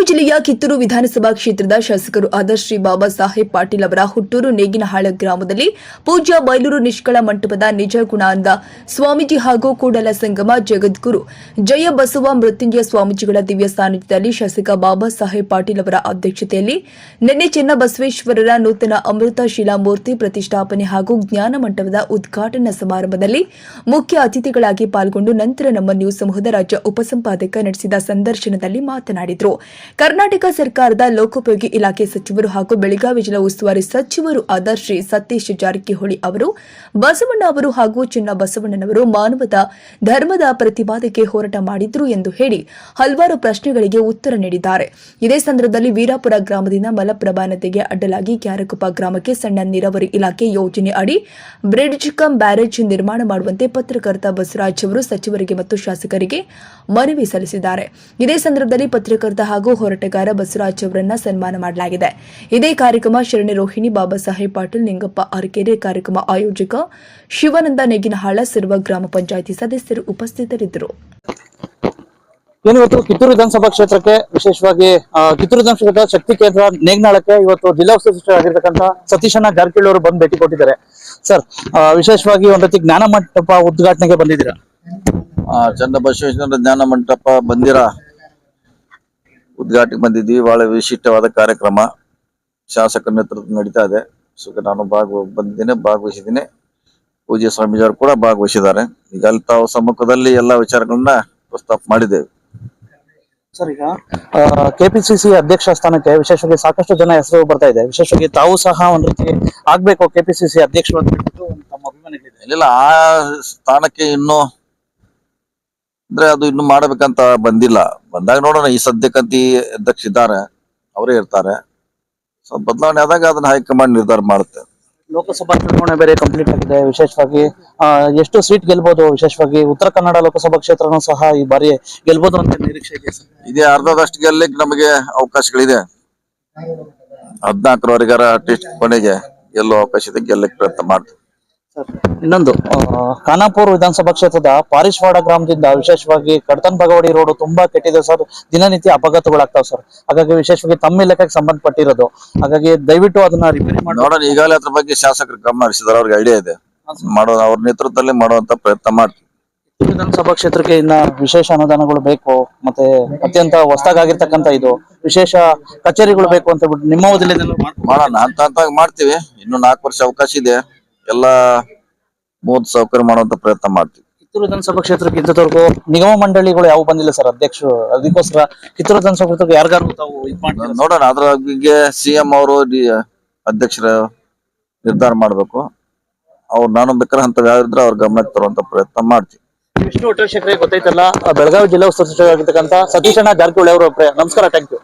ಜಿಲ್ಲೆಯ ಕಿತ್ತೂರು ವಿಧಾನಸಭಾ ಕ್ಷೇತ್ರದ ಶಾಸಕರು ಆದ ಶ್ರೀ ಬಾಬಾ ಸಾಹೇಬ್ ಪಾಟೀಲ್ ಅವರ ಹುಟ್ಟೂರು ನೇಗಿನಹಾಳ ಗ್ರಾಮದಲ್ಲಿ ಪೂಜ್ಯ ಬೈಲೂರು ನಿಷ್ಕಳ ಮಂಟಪದ ನಿಜ ಗುಣಾನಂದ ಸ್ವಾಮೀಜಿ ಹಾಗೂ ಕೂಡಲ ಸಂಗಮ ಜಗದ್ಗುರು ಜಯ ಬಸವ ಮೃತ್ಯುಂಜಯ ಸ್ವಾಮೀಜಿಗಳ ದಿವ್ಯ ಸಾನ್ನಿಧ್ಯದಲ್ಲಿ ಶಾಸಕ ಬಾಬಾ ಸಾಹೇಬ್ ಪಾಟೀಲ್ ಅವರ ಅಧ್ಯಕ್ಷತೆಯಲ್ಲಿ ನಿನ್ನೆ ಚೆನ್ನಬಸವೇಶ್ವರರ ನೂತನ ಅಮೃತ ಶಿಲಾಮೂರ್ತಿ ಪ್ರತಿಷ್ಠಾಪನೆ ಹಾಗೂ ಜ್ಞಾನ ಮಂಟಪದ ಉದ್ಘಾಟನಾ ಸಮಾರಂಭದಲ್ಲಿ ಮುಖ್ಯ ಅತಿಥಿಗಳಾಗಿ ಪಾಲ್ಗೊಂಡು ನಂತರ ನಮ್ಮ ನ್ಯೂಸ್ ಸಮೂಹದ ರಾಜ್ಯ ಉಪಸಂಪಾದಕ ನಡೆಸಿದ ಸಂದರ್ಶನದಲ್ಲಿ ಮಾತನಾಡಿದರು. ಕರ್ನಾಟಕ ಸರ್ಕಾರದ ಲೋಕೋಪಯೋಗಿ ಇಲಾಖೆ ಸಚಿವರು ಹಾಗೂ ಬೆಳಗಾವಿ ಜಿಲ್ಲಾ ಉಸ್ತುವಾರಿ ಸಚಿವರು ಆದ ಶ್ರೀ ಸತೀಶ್ ಜಾರಕಿಹೊಳಿ ಅವರು, ಬಸವಣ್ಣ ಅವರು ಹಾಗೂ ಚಿನ್ನ ಬಸವಣ್ಣನವರು ಮಾನವದ ಧರ್ಮದ ಪ್ರತಿಪಾದಕ್ಕೆ ಹೋರಾಟ ಮಾಡಿದ್ರು ಎಂದು ಹೇಳಿ ಹಲವಾರು ಪ್ರಶ್ನೆಗಳಿಗೆ ಉತ್ತರ ನೀಡಿದ್ದಾರೆ. ಇದೇ ಸಂದರ್ಭದಲ್ಲಿ ವೀರಾಪುರ ಗ್ರಾಮದಿಂದ ಮಲಪ್ರಭಾ ನದಿಗೆ ಅಡ್ಡಲಾಗಿ ಕ್ಯಾರಕುಪ ಗ್ರಾಮಕ್ಕೆ ಸಣ್ಣ ನೀರಾವರಿ ಇಲಾಖೆ ಯೋಜನೆ ಅಡಿ ಬ್ರಿಡ್ಜ್ ಕಮ್ ಬ್ಯಾರೇಜ್ ನಿರ್ಮಾಣ ಮಾಡುವಂತೆ ಪತ್ರಕರ್ತ ಬಸವರಾಜ್ ಅವರು ಸಚಿವರಿಗೆ ಮತ್ತು ಶಾಸಕರಿಗೆ ಮನವಿ ಸಲ್ಲಿಸಿದ್ದಾರೆ. ಇದೇ ಸಂದರ್ಭದಲ್ಲಿ ಪತ್ರಕರ್ತ ಹಾಗೂ ಹೋರಾಟಗಾರ ಬಸವರಾಜ್ ಅವರನ್ನ ಸನ್ಮಾನ ಮಾಡಲಾಗಿದೆ. ಇದೇ ಕಾರ್ಯಕ್ರಮ ಶರಣಿ ರೋಹಿಣಿ ಬಾಬಾ ಸಾಹೇಬ್ ಪಾಟೀಲ್ ನಿಂಗಪ್ಪ ಅರಕೆರೆ ಕಾರ್ಯಕ್ರಮ ಆಯೋಜಕ ಶಿವಾನಂದ ನೆಗಿನಹಾಳ ಸರ್ವ ಗ್ರಾಮ ಪಂಚಾಯಿತಿ ಸದಸ್ಯರು ಉಪಸ್ಥಿತರಿದ್ದರು. ಏನು ಇವತ್ತು ಕಿತ್ತೂರು ವಿಧಾನಸಭಾ ಕ್ಷೇತ್ರಕ್ಕೆ ವಿಶೇಷವಾಗಿ ಕಿತ್ತೂರು ವಿಧಾನಸಭಾ ಶಕ್ತಿ ಕೇಂದ್ರ ನೇಗ್ನಾಳಕ್ಕೆ ಇವತ್ತು ಜಿಲ್ಲಾ ಉಸ್ತುವಾರಿ ಆಗಿರ್ತಕ್ಕಂಥ ಸತೀಶಣ್ಣ ಜಾರಕಿಹೊಳಿ ಅವರು ಬಂದು ಭೇಟಿ ಕೊಟ್ಟಿದ್ದಾರೆ. ಸರ್ ವಿಶೇಷವಾಗಿ ಒಂದ್ ರೀತಿ ಜ್ಞಾನ ಮಂಟಪ ಉದ್ಘಾಟನೆಗೆ ಬಂದಿದ್ದೀರಾ? ಚಂದ ಬಸವೇಶ್ವರ ಜ್ಞಾನ ಮಂಟಪ ಬಂದಿರ? ಉದ್ಘಾಟನೆಗೆ ಬಂದಿದ್ವಿ ಬಹಳ ವಿಶಿಷ್ಟವಾದ ಕಾರ್ಯಕ್ರಮ. ಶಾಸಕ ನೇತೃತ್ವ ನಡೀತಾ ಇದೆ. ಸೊ ನಾನು ಭಾಗ ಬಂದಿದ್ದೇನೆ ಭಾಗವಹಿಸಿದ್ದೀನಿ. ಪೂಜ್ಯ ಸ್ವಾಮೀಜಿಯವರು ಕೂಡ ಭಾಗವಹಿಸಿದ್ದಾರೆ. ಈಗ ಅಲ್ಲಿ ತಾವು ಸಮ್ಮುಖದಲ್ಲಿ ಎಲ್ಲಾ ವಿಚಾರಗಳನ್ನ ಪ್ರಸ್ತಾಪ ಮಾಡಿದ್ದೇವೆ. ಸರ್ ಈಗ ಕೆಪಿಸಿಸಿ ಅಧ್ಯಕ್ಷ ಸ್ಥಾನಕ್ಕೆ ವಿಶೇಷವಾಗಿ ಸಾಕಷ್ಟು ಜನ ಹೆಸರು ಬರ್ತಾ ಇದೆ. ವಿಶೇಷವಾಗಿ ತಾವು ಸಹ ಒಂದ್ ರೀತಿ ಆಗ್ಬೇಕು ಕೆಪಿಸಿಸಿ ಅಧ್ಯಕ್ಷರು ಅಂತ ಹೇಳ್ಬಿಟ್ಟು ತಮ್ಮ ಅಭಿಮಾನಿಗಳಿದೆ ಇಲ್ಲ ಆ ಸ್ಥಾನಕ್ಕೆ ಇನ್ನು ಅಂದ್ರೆ ಅದು ಇನ್ನು ಮಾಡಬೇಕಂತ ಬಂದಿಲ್ಲ. ಬಂದಾಗ ನೋಡೋಣ ಈ ಸದ್ಯಕ್ಕಂತ ಅಧ್ಯಕ್ಷ ಇದ್ದಾರೆ ಅವರೇ ಇರ್ತಾರೆ. ಸೊ ಬದಲಾವಣೆ ಆದಾಗ ಅದನ್ನ ಹೈಕಮಾಂಡ್ ನಿರ್ಧಾರ ಮಾಡುತ್ತೆ. ಲೋಕಸಭಾ ಚುನಾವಣೆ ಬೇರೆ ಕಂಪ್ಲೀಟ್ ಆಗಿದೆ. ವಿಶೇಷವಾಗಿ ಎಷ್ಟು ಸೀಟ್ ಗೆಲ್ಬಹುದು ವಿಶೇಷವಾಗಿ ಉತ್ತರ ಕನ್ನಡ ಲೋಕಸಭಾ ಕ್ಷೇತ್ರನೂ ಸಹ ಈ ಬಾರಿ ಗೆಲ್ಬಹುದು ಅಂತ ನಿರೀಕ್ಷೆ ಇದೆ ಸರ್ ಇದೇ ಅರ್ಧದಷ್ಟು ಗೆಲ್ಲಕ್ಕೆ ನಮಗೆ ಅವಕಾಶಗಳಿದೆ. ಹದಿನಾಲ್ಕರವರೆಗಾರ ಅಟ್ಲೀಸ್ಟ್ ಕೊನೆಗೆ ಗೆಲ್ಲೋ ಅವಕಾಶ ಇದೆ ಗೆಲ್ಲಕ್ಕೆ ಪ್ರಯತ್ನ ಮಾಡ್ತೀವಿ. ಇನ್ನೊಂದು ಖಾನಾಪುರ್ ವಿಧಾನಸಭಾ ಕ್ಷೇತ್ರದ ಪಾರಿಶ್ವಾಡ ಗ್ರಾಮದಿಂದ ವಿಶೇಷವಾಗಿ ಕಡತನ್ ಭಗವಡಿ ರೋಡ್ ತುಂಬಾ ಕೆಟ್ಟಿದೆ ಸರ್. ದಿನನಿತ್ಯ ಅಪಘಾತಗಳಾಗ್ತಾವ ಸರ್. ಹಾಗಾಗಿ ವಿಶೇಷವಾಗಿ ತಮ್ಮ ಇಲಾಖೆಗೆ ಸಂಬಂಧಪಟ್ಟಿರೋದು. ಹಾಗಾಗಿ ದಯವಿಟ್ಟು ಅದನ್ನ ರಿಪೇರಿ ಮಾಡಿ. ನೋಡೋಣ ಈಗಾಗಲೇ ಅದ್ರ ಬಗ್ಗೆ ಶಾಸಕರು ಗಮನ ಹರಿಸಿದಾರೆ. ಅವ್ರಿಗೆ ಐಡಿಯಾ ಇದೆ. ಮಾಡೋ ಅವ್ರ ನೇತೃತ್ವದಲ್ಲಿ ಮಾಡುವಂತ ಪ್ರಯತ್ನ ಮಾಡ್ತೀವಿ. ವಿಧಾನಸಭಾ ಕ್ಷೇತ್ರಕ್ಕೆ ಇನ್ನ ವಿಶೇಷ ಅನುದಾನಗಳು ಬೇಕು ಮತ್ತೆ ಅತ್ಯಂತ ಹೊಸದಾಗಿರ್ತಕ್ಕಂತ ಇದು ವಿಶೇಷ ಕಚೇರಿಗಳು ಬೇಕು ಅಂತ ಬಿಟ್ಟು ನಿಮ್ಮ ಮಾಡೋಣ ಅಂತ ಮಾಡ್ತೀವಿ. ಇನ್ನು ನಾಲ್ಕು ವರ್ಷ ಅವಕಾಶ ಇದೆ. ಎಲ್ಲ ಮೂವತ್ ಸೌಕರ್ಯ ಮಾಡುವಂತ ಪ್ರಯತ್ನ ಮಾಡ್ತೀವಿ. ಕಿತ್ತೂರು ವಿಧಾನಸಭಾ ಕ್ಷೇತ್ರಕ್ಕೆ ಇದ್ದವರೆಗೂ ನಿಗಮ ಮಂಡಳಿಗಳು ಯಾವ ಬಂದಿಲ್ಲ ಸರ್ ಅಧ್ಯಕ್ಷರು? ಅದಕ್ಕೋಸ್ಕರ ಕಿತ್ತೂರು ವಿಧಾನಸಭಾ ಕ್ಷೇತ್ರಕ್ಕೆ ಯಾರಿಗಾರು ತಾವು ಇದು ಮಾಡ್ತೀರಾ ನೋಡೋಣ ಅದ್ರ ಬಗ್ಗೆ ಸಿಎಂ ಅವರು ಅಧ್ಯಕ್ಷರ ನಿರ್ಧಾರ ಮಾಡ್ಬೇಕು. ಅವ್ರು ನಾನು ಬೇಕಾದ್ರೆ ಅಂತ ಯಾರಿದ್ರೆ ಅವ್ರ ಗಮನಕ್ಕೆ ತರುವಂತ ಪ್ರಯತ್ನ ಮಾಡ್ತೀವಿ. ವಿಷ್ಣು ಹೋಟೆಲ್ ಶೇಖರೆ ಗೊತ್ತೈತಲ್ಲ ಆ, ಬೆಳಗಾವಿ ಜಿಲ್ಲಾ ಉಸ್ತುವಾರಿ ಸಚಿವರಾಗಿರ್ತಕ್ಕಂಥ ಸತೀಶಣ್ಣ ಜಾರಕಿಹೊಳಿ ಅವರು ನಮಸ್ಕಾರ ಥ್ಯಾಂಕ್ ಯು